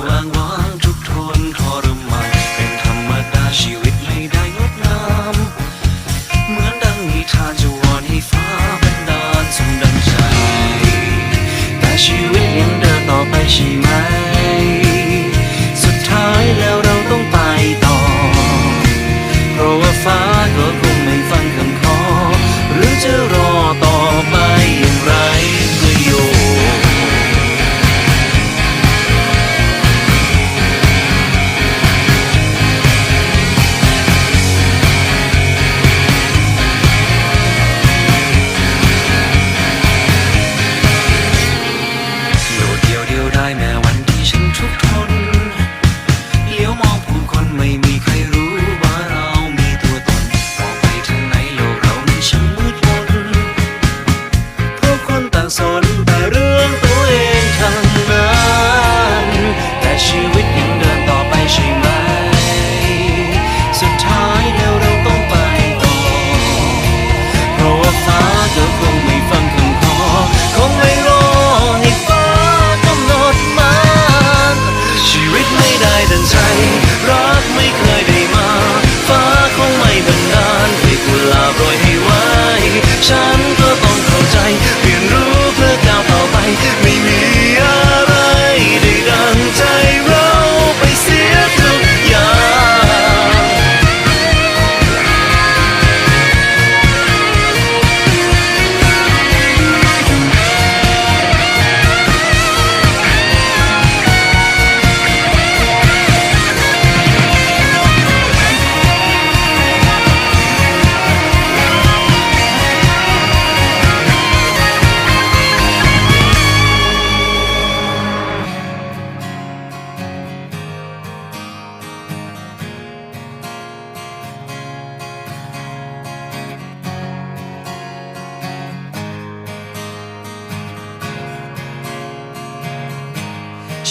不管我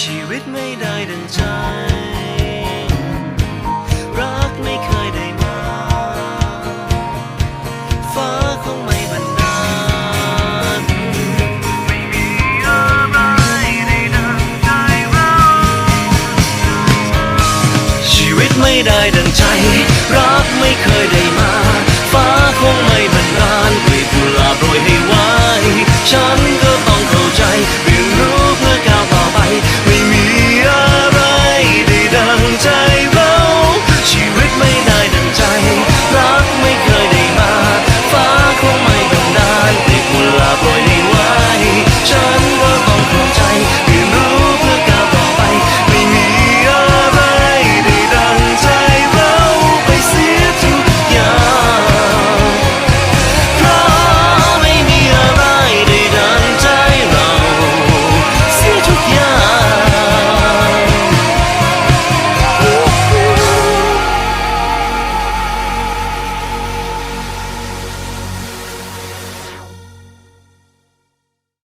ชีวิตไม่ได้ดังใจ รักไม่เคยได้มา ฟ้าคงไม่บันดาล ไม่มีอะไรได้ดังใจเรา ชีวิตไม่ได้ดังใจ รักไม่เคยได้มา